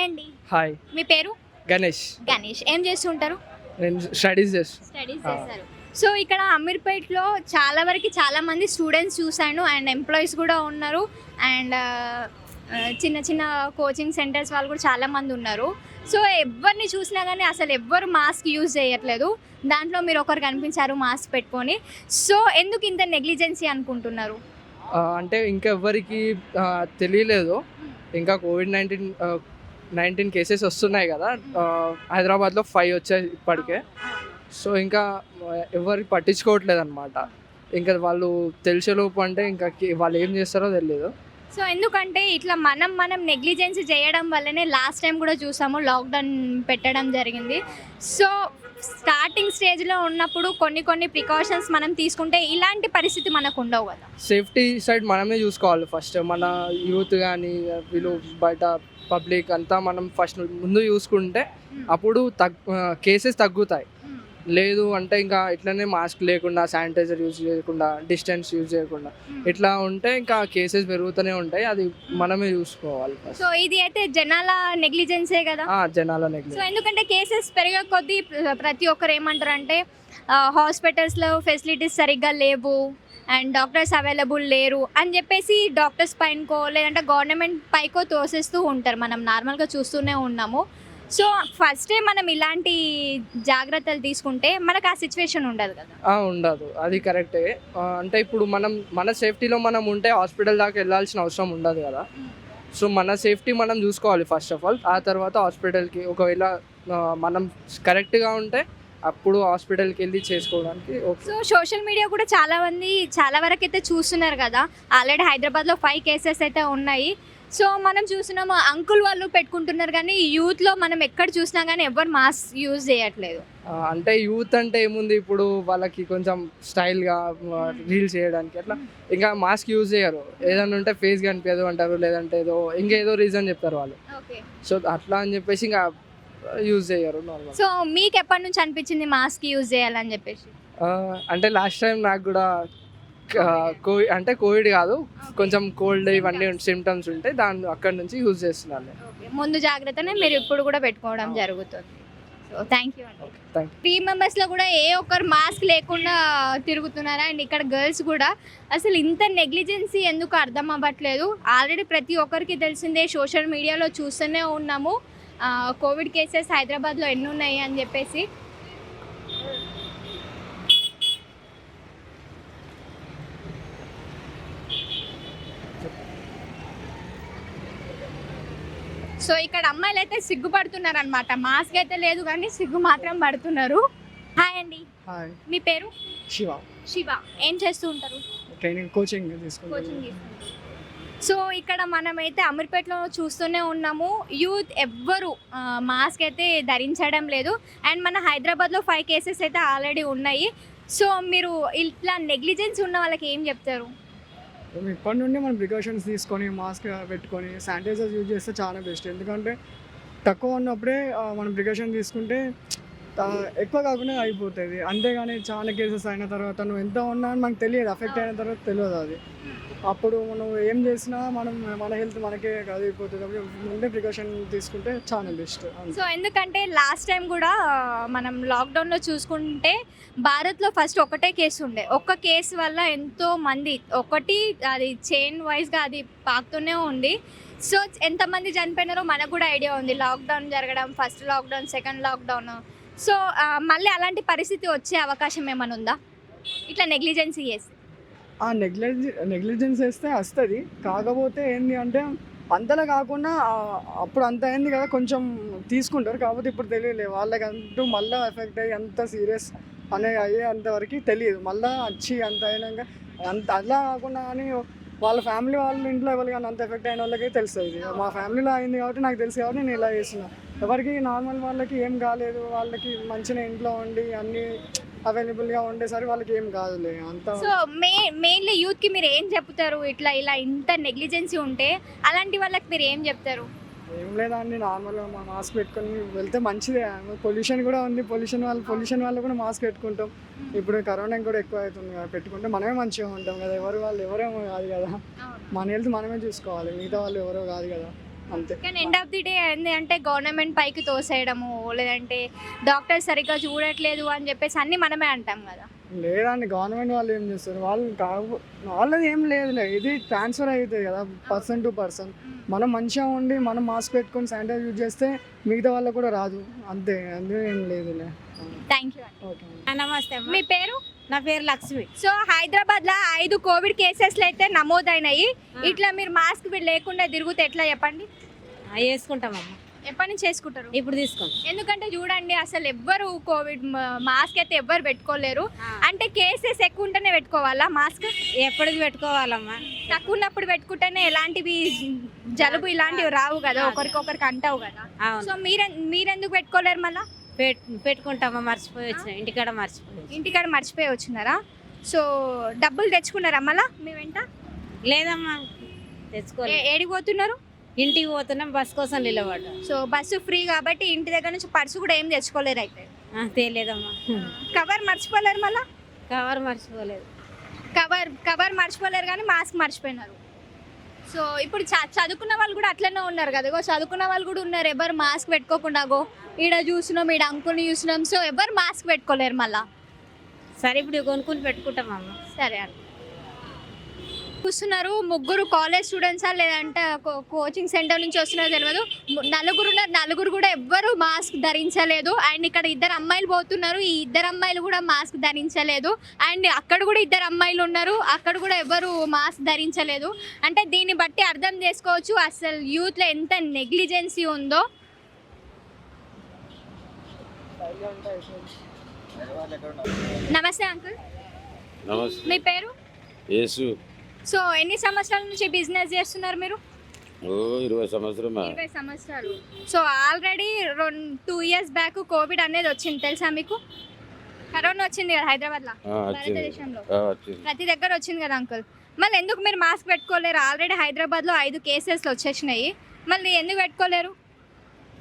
Hi అండి. Hi. మీ పేరు? గణేష్. గణేష్. ఏం చేస్తుంటారు? నేను స్టడీస్ చేస్తాను స్టడీస్. చేస్తారు సో ఇక్కడ అమీర్పేట్లో చాలా వరకు చాలా మంది స్టూడెంట్స్ చూశాను అండ్ ఎంప్లాయీస్ కూడా ఉన్నారు అండ్ చిన్న చిన్న కోచింగ్ సెంటర్స్ వాళ్ళు కూడా చాలా మంది ఉన్నారు. సో ఎవరిని చూసినా కానీ అసలు ఎవ్వరు మాస్క్ యూజ్ చేయట్లేదు. దాంట్లో మీరు ఒకరు కనిపించారు మాస్క్ పెట్టుకొని. సో ఎందుకు ఇంత నెగ్లిజెన్సీ అనుకుంటున్నారు? అంటే ఇంకా ఎవరికి తెలియలేదు. ఇంకా కోవిడ్ నైన్టీన్ నైన్టీన్ కేసెస్ వస్తున్నాయి కదా హైదరాబాద్లో ఫైవ్ వచ్చాయి ఇప్పటికే. సో ఇంకా ఎవరు పట్టించుకోవట్లేదు అనమాట ఇంకా వాళ్ళు తెలిసేలోపు అంటే ఇంకా వాళ్ళు ఏం చేస్తారో తెలియదు. సో ఎందుకంటే ఇట్లా మనం మనం నెగ్లిజెన్స్ చేయడం వల్లనే లాస్ట్ టైం కూడా చూసాము లాక్డౌన్ పెట్టడం జరిగింది. సో స్టార్టింగ్ స్టేజ్లో ఉన్నప్పుడు కొన్ని కొన్ని ప్రికాషన్స్ మనం తీసుకుంటే ఇలాంటి పరిస్థితి మనకు ఉండవు కదా. సేఫ్టీ సైడ్ మనమే చూసుకోవాలి ఫస్ట్. మన యూత్ కానీ వీళ్ళు బయట పబ్లిక్ అంతా మనం ఫస్ట్ ముందు చూసుకుంటే అప్పుడు తగ్ కేసెస్ తగ్గుతాయి. లేదు అంటే ఇంకా ఇట్లనే మాస్క్ లేకుండా శానిటైజర్ యూజ్ చేయకుండా డిస్టెన్స్ యూజ్ చేయకుండా. ఇట్లా ఉంటే ఇంకా కేసెస్ పెరుగుతూనే ఉంటాయి. అది మనమే చూసుకోవాలి సో ఇది అయితే జనాల నెగ్లిజెన్సే కదా? జనాల సో నెగ్లెక్ట్ ఎందుకంటే కేసెస్ పెరిగే కొద్దీ ప్ర- ప్రతి ఒక్కరు ఏమంటారు అంటే హాస్పిటల్స్లో ఫెసిలిటీస్ సరిగ్గా లేవు అండ్ డాక్టర్స్ అవైలబుల్ లేరు అని చెప్పేసి డాక్టర్స్ పైనకో లేదంటే గవర్నమెంట్ పైకో తోసేస్తూ ఉంటారు. మనం నార్మల్గా చూస్తూనే ఉన్నాము. సో ఫస్టే మనం ఇలాంటి జాగ్రత్తలు తీసుకుంటే మనకు ఆ సిచ్యువేషన్ ఉండదు కదా. ఉండదు. అది కరెక్టే అంటే ఇప్పుడు మనం మన సేఫ్టీలో మనం ఉంటే హాస్పిటల్ దాకా వెళ్ళాల్సిన అవసరం ఉండదు కదా. సో మన సేఫ్టీ మనం చూసుకోవాలి ఫస్ట్ ఆఫ్ ఆల్ ఆ తర్వాత హాస్పిటల్కి ఒకవేళ మనం కరెక్ట్గా ఉంటే అప్పుడు హాస్పిటల్కి వెళ్ళి చేసుకోవడానికి సో సోషల్ మీడియా కూడా చాలా మంది చాలా వరకు అయితే చూస్తున్నారు కదా. ఆల్రెడీ హైదరాబాద్లో ఫైవ్ కేసెస్ అయితే ఉన్నాయి. సో మనం చూస్తున్నాము అంకుల్ వాళ్ళు పెట్టుకుంటున్నారు కానీ యూత్లో మనం ఎక్కడ చూసినా కానీ ఎవరు మాస్క్ యూజ్ చేయట్లేదు. అంటే యూత్ అంటే ఏముంది ఇప్పుడు వాళ్ళకి కొంచెం స్టైల్గా రీల్స్ చేయడానికి అట్లా. ఇంకా మాస్క్ యూజ్ చేయరు. ఏదైనా ఉంటే ఫేస్ కనిపించదు అంటారు లేదంటే ఏదో ఇంకేదో రీజన్ చెప్తారు వాళ్ళు. సో అట్లా అని చెప్పేసి ఇంకా యూజ్ చేయరు నార్మల్ సో మీకు ఎప్పటి నుంచి అనిపించింది మాస్క్ యూజ్ చేయాలని చెప్పేసి? అంటే లాస్ట్ టైం నాకు కూడా కోవిడ్ అంటే కోవిడ్ కాదు. కొంచెం కోల్డ్ ఇవన్నీ సిమ్టమ్స్ ఉంటాయి. దాన్ని అక్కడ నుంచి యూజ్ చేస్తున్నాను. ముందు జాగ్రత్తనే మీరు ఇప్పుడు కూడా పెట్టుకోవడం జరుగుతుంది. సో థ్యాంక్ యూ అండి. త్రీ మెంబర్స్లో కూడా ఏ ఒక్కరు మాస్క్ లేకుండా తిరుగుతున్నారా? అండ్ ఇక్కడ గర్ల్స్ కూడా అసలు ఇంత నెగ్లిజెన్సీ ఎందుకు అర్థం అవ్వట్లేదు? ఆల్రెడీ ప్రతి ఒక్కరికి తెలిసిందే సోషల్ మీడియాలో చూస్తూనే ఉన్నాము. కోవిడ్ కేసెస్ హైదరాబాద్లో ఎన్ని ఉన్నాయి అని చెప్పేసి. సో ఇక్కడ అమ్మాయిలు అయితే సిగ్గుపడుతున్నారు అనమాట మాస్క్ అయితే లేదు కానీ సిగ్గు మాత్రం పడుతున్నారు. హాయ్ అండి. మీ పేరు? శివ శివ ఏం చేస్తూ ఉంటారు? ట్రైనింగ్ కోచింగ్ కోచింగ్ సో ఇక్కడ మనమైతే అమీర్పేటలో చూస్తూనే ఉన్నాము. యూత్ ఎవ్వరు మాస్క్ అయితే ధరించడం లేదు. అండ్ మన హైదరాబాద్లో ఫైవ్ కేసెస్ అయితే ఆల్రెడీ ఉన్నాయి. సో మీరు ఇట్లా నెగ్లిజెన్స్ ఉన్న వాళ్ళకి ఏం చెప్తారు? ఇప్పటి నుండి మనం ప్రికాషన్స్ తీసుకొని మాస్క్ పెట్టుకొని శానిటైజర్ యూజ్ చేస్తే చాలా బెస్ట్ ఎందుకంటే తక్కువ ఉన్నప్పుడే మనం ప్రికాషన్ తీసుకుంటే ఎక్కువ కాకుండా అయిపోతుంది. అంతేగాని చాలా కేసెస్ అయిన తర్వాత నువ్వు ఎంత ఉన్నా అని మనకు తెలియదు. అఫెక్ట్ అయిన తర్వాత తెలియదు అది. అప్పుడు మనం ఏం చేసినా మనం మన హెల్త్ మనకే కాదు అయిపోతుంది ముందే ప్రికాషన్ తీసుకుంటే చాలా బెస్ట్ సో ఎందుకంటే లాస్ట్ టైం కూడా మనం లాక్డౌన్లో చూసుకుంటే భారత్లో ఫస్ట్ ఒకటే కేసు ఉండే. ఒక్క కేసు వల్ల ఎంతో మంది ఒకటి అది చైన్ వైజ్గా అది పాకుతూనే ఉంది. సో ఎంతమంది చనిపోయినారో మనకు కూడా ఐడియా ఉంది. లాక్డౌన్ జరగడం first lockdown second lockdown so మళ్ళీ అలాంటి పరిస్థితి వచ్చే అవకాశం ఏమైనా ఉందా? ఇట్లా నెగ్లిజెన్సీ చేసి. ఆ నెగ్లెజెన్ నెగ్లిజెన్స్ వేస్తే వస్తుంది. కాకపోతే ఏంది అంటే అంతలా కాకుండా అప్పుడు అంత అయింది కదా కొంచెం తీసుకుంటారు. కాకపోతే ఇప్పుడు తెలియలేదు వాళ్ళకంటూ మళ్ళీ ఎఫెక్ట్ అయ్యి అంత సీరియస్ అనే అయ్యే అంతవరకు తెలియదు. మళ్ళీ వచ్చి అంత అయినాక అంత అలా కాకుండా కానీ వాళ్ళ ఫ్యామిలీ వాళ్ళ ఇంట్లో ఎవరు కానీ అంత ఎఫెక్ట్ అయిన వాళ్ళకి తెలుస్తుంది. మా ఫ్యామిలీలో అయింది కాబట్టి నాకు తెలుసు కాబట్టి నేను ఇలా చేసిన ఎవరికి నార్మల్ వాళ్ళకి ఏం కాలేదు. వాళ్ళకి మంచిగా ఇంట్లో ఉండి అన్నీ అవైలబుల్గా ఉండేసరి వాళ్ళకి ఏం కాదులే అంత సో మే మెయిన్లీ యూత్కి మీరు ఏం చెప్తారు? ఇట్లా ఇలా ఇంత నెగ్లిజెన్సీ ఉంటే అలాంటి వాళ్ళకి మీరు ఏం చెప్తారు? ఏం లేదండి నార్మల్గా మా మాస్క్ పెట్టుకొని వెళ్తే మంచిదే. పొల్యూషన్ కూడా ఉంది పొల్యూషన్ వల్ల పొల్యూషన్ వల్ల కూడా మాస్క్ పెట్టుకుంటాం. ఇప్పుడు కరోనా కూడా ఎక్కువ అవుతుంది కదా పెట్టుకుంటే మనమే మంచిగా ఉంటాం కదా. ఎవరు వాళ్ళు ఎవరేమో కాదు కదా. మన హెల్త్ మనమే చూసుకోవాలి మిగతా వాళ్ళు ఎవరో కాదు కదా. అంతే. కానీ ఎండ్ ఆఫ్ ది డే ఏంది అంటే గవర్నమెంట్ పైకి తోసేయడము లేదంటే డాక్టర్ సరిగ్గా చూడట్లేదు అని చెప్పేసి అన్ని మనమే అంటాం కదా. లేదండి గవర్నమెంట్ వాళ్ళు ఏం చేస్తారు? వాళ్ళు కాకపో వాళ్ళది ఏం లేదులే. ఇది ట్రాన్స్ఫర్ అవుతుంది కదా పర్సన్ టు పర్సన్ మనం మంచిగా ఉండి మనం మాస్క్ పెట్టుకొని శానిటైజ్ యూజ్ చేస్తే మిగతా వాళ్ళకు కూడా రాదు. అంతే అందులో ఏం లేదులే. థ్యాంక్ యూ ఓకే నమస్తే అమ్మ. మీ పేరు? నా పేరు లక్ష్మి. సో హైదరాబాద్లో ఐదు కోవిడ్ కేసెస్ అయితే నమోదైనాయి. ఇట్లా మీరు మాస్క్ లేకుండా తిరుగుతే ఎట్లా చెప్పండి? వేసుకుంటామమ్మ. ఎప్పటి నుంచి చేసుకుంటారు ఇప్పుడు తీసుకోండి. ఎందుకంటే చూడండి అసలు ఎవ్వరు కోవిడ్ మాస్క్ అయితే ఎవ్వరు పెట్టుకోలేరు. అంటే కేసెస్ ఎక్కువ ఉంటేనే పెట్టుకోవాలా మాస్క్? ఎప్పటికి పెట్టుకోవాలమ్మా. తక్కువ ఉన్నప్పుడు పెట్టుకుంటేనే ఎలాంటివి జలుబు ఇలాంటివి రావు కదా ఒకరికొకరికి అంటావు కదా. సో మీరె మీరెందుకు పెట్టుకోలేరు మళ్ళా? పెట్టుకుంటామా? మర్చిపోయి వచ్చిన? ఇంటికాడ మర్చిపోయి. ఇంటికాడ మర్చిపోయి వచ్చినారా? సో డబ్బులు తెచ్చుకున్నారా మళ్ళా మీ వెంట? లేదమ్మా తెచ్చుకోలే. ఏ- ఏడికి పోతున్నారు? ఇంటికి పోతున్నాం బస్ కోసం నిలబడ్డా. సో బస్సు ఫ్రీ కాబట్టి ఇంటి దగ్గర నుంచి పర్సు కూడా ఏం తెచ్చుకోలేరు అయితే? ఆ, తేలేదమ్మా కవర్ మర్చిపోలేరు మళ్ళా? కవర్ మర్చిపోలేదు. కవర్ కవర్ మర్చిపోలేరు కానీ మాస్క్ మర్చిపోయినారు. సో ఇప్పుడు చ చదువుకున్న వాళ్ళు కూడా అట్లనే ఉన్నారు కదా? ఇగో చదువుకున్న వాళ్ళు కూడా ఉన్నారు. ఎవరు మాస్క్ పెట్టుకోకుండా గో ఈడ చూసినాం ఈడ అంకుల్ని చూసినాం. సో ఎవరు మాస్క్ పెట్టుకోలేరు మళ్ళా. సరే ఇప్పుడు కొనుక్కుని పెట్టుకుంటామమ్మా సరే అండి చూస్తున్నారు ముగ్గురు కాలేజ్ స్టూడెంట్సా లేదంటే కోచింగ్ సెంటర్ నుంచి వస్తున్నారో తెలియదు నలుగురు నలుగురు కూడా ఎవ్వరు మాస్క్ ధరించలేదు. అండ్ ఇక్కడ ఇద్దరు అమ్మాయిలు పోతున్నారు. ఈ ఇద్దరు అమ్మాయిలు కూడా మాస్క్ ధరించలేదు. అండ్ అక్కడ కూడా ఇద్దరు అమ్మాయిలు ఉన్నారు. అక్కడ కూడా ఎవరు మాస్క్ ధరించలేదు. అంటే దీన్ని బట్టి అర్థం చేసుకోవచ్చు. అసలు యూత్లో ఎంత నెగ్లిజెన్సీ ఉందో. నమస్తే అంకుల్. నమస్తే. మీ పేరు? యేసు. సో ఎన్ని సంవత్సరాల నుంచి బిజినెస్ చేస్తున్నారు మీరు? ఓ ఇరవై సంవత్సరాలు. సో ఆల్రెడీ రెండు టూ ఇయర్స్ బ్యాక్ కోవిడ్ అనేది వచ్చింది తెలుసా మీకు? కరోనా వచ్చింది కదా హైదరాబాద్లో? ఆ, వచ్చింది. భారతదేశంలో. ఆ, వచ్చింది. ప్రతి దగ్గర వచ్చింది కదా అంకుల్. మళ్ళీ ఎందుకు మీరు మాస్క్ పెట్టుకోలేరు? ఆల్రెడీ హైదరాబాద్లో ఐదు కేసెస్లు వచ్చేసినాయి. మళ్ళీ ఎందుకు పెట్టుకోలేరు?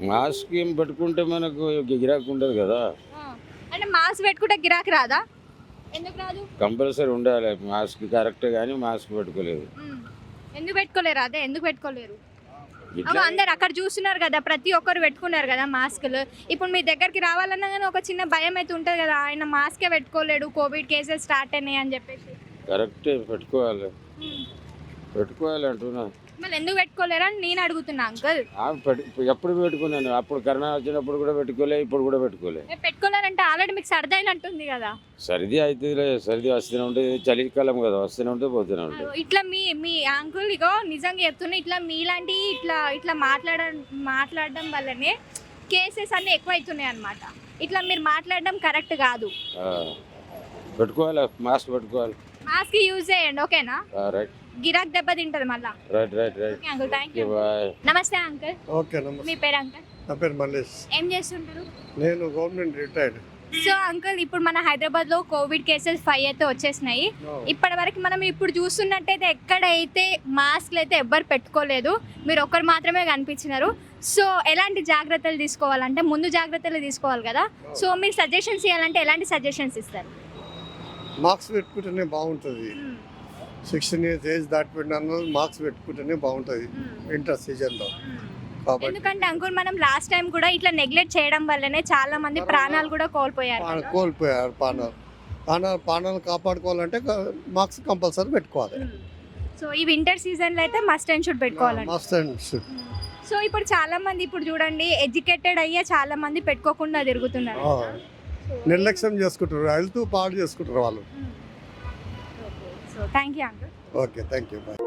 మాస్క్ ఏం పెట్టుకుంటే మనకు గిరాకు ఉండదు కదా. అంటే మాస్క్ పెట్టుకుంటే గిరాకీ రాదా? ఎందుకు రాదు? కంపల్సరీ ఉండాలి మాస్క్ కరెక్ట్ కానీ మాస్క్ పెట్టుకోలేదు. ఎందుకు పెట్టుకోలేరు? అదే ఎందుకు పెట్టుకోలేరు? అందరు అక్కడ చూస్తున్నారు కదా ప్రతి ఒక్కరు పెట్టుకున్నారు కదా మాస్కులు. ఇప్పుడు మీ దగ్గరికి రావాలన్నా కానీ ఒక చిన్న భయం అయితే ఉంటుంది కదా ఆయన మాస్కే పెట్టుకోలేడు కోవిడ్ కేసెస్ స్టార్ట్ అయినాయి అని చెప్పేసి. కరెక్ట్ పెట్టుకోవాలి. పెట్టుకోవాలి అంటున్నా. మళ్ళీ ఎందుకు పెట్టుకోలేరు అని నేను అడుగుతున్నా అంకుల్. ఆ, పెట్టు- ఎప్పుడు పెట్టుకున్నాను? అప్పుడు కరోనా వచ్చినప్పుడు కూడా పెట్టుకోలే ఇప్పుడు కూడా పెట్టుకోలే. పెట్టుకోలేరంటే ఆల్రెడీ మీకు సర్ది అయినట్టుంది కదా. సర్ది అవుతుందిలే సర్ది వస్తూనే ఉంటుంది చలికాలం కదా వస్తూనే ఉంటుంది పోతూనే ఉంటుంది. ఇట్లా మీ మీ అంకుల్ ఇగో నిజంగా చెప్తున్నా ఇట్లా మీలాంటి ఇట్లా ఇట్లా మాట్లాడ మాట్లాడడం వల్లనే కేసెస్ అన్ని ఎక్కువ అవుతున్నాయి అనమాట ఇట్లా మీరు మాట్లాడడం కరెక్ట్ కాదు. ఆ, పెట్టుకోవాలి? మాస్క్ పెట్టుకోవాలి. మాస్క్ యూజ్ చేయండి ఓకేనా? రైట్. గిరాక్ దెబ్బ తింటది మళ్ళా. Right right right okay uncle thank you bye నమస్తే అంకుల్ ఓకే నమస్తే. మీ పేరు అంకుల్ నా పేరు మల్లేష్. ఏం చేస్తుంటారు? నేను గవర్నమెంట్ రిటైర్డ్. సో అంకుల్ ఇప్పుడు మన హైదరాబాద్లో కోవిడ్ కేసెస్ ఫైవ్ అయితే వచ్చేసినాయి. ఇప్పటి వరకు మనం ఇప్పుడు చూస్తున్నట్టయితే ఎక్కడైతే మాస్క్లు అయితే ఎవ్వరు పెట్టుకోలేదు మీరు ఒక్కరు మాత్రమే కనిపించినారు. సో ఎలాంటి జాగ్రత్తలు తీసుకోవాలంటే ముందు జాగ్రత్తలు తీసుకోవాలి కదా. సో మీరు సజెషన్స్ ఇవ్వాలంటే ఎలాంటి సజెషన్స్ ఇస్తారు? మార్క్స్ పెట్టుకుంటేనే బాగుంటుంది. సిక్స్టీన్ ఇయర్స్ ఏజ్ దాటిపెట్టిన మార్క్స్ పెట్టుకుంటేనే బాగుంటుంది వింటర్ సీజన్లో ఎందుకంటే అంకుల్ మనం లాస్ట్ టైం కూడా ఇట్లా నెగ్లెక్ట్ చేయడం వల్లనే చాలా మంది ప్రాణాలు కూడా కోల్పోయారు. కోల్పోయారు పానాలు పానాలు పానాలు కాపాడుకోవాలంటే మార్క్స్ కంపల్సరీ పెట్టుకోవాలి. సో ఈ వింటర్ సీజన్లో అయితే మస్ట్ అండ్ షుడ్ పెట్టుకోవాలండి మస్ట్ అండ్ షుడ్ సో ఇప్పుడు చాలా మంది ఇప్పుడు చూడండి ఎడ్యుకేటెడ్ అయ్యే చాలా మంది పెట్టుకోకుండా తిరుగుతున్నారు నిర్లక్ష్యం చేసుకుంటారు హెల్త్ పాడు చేసుకుంటారు వాళ్ళు. So thank you uncle okay thank you bye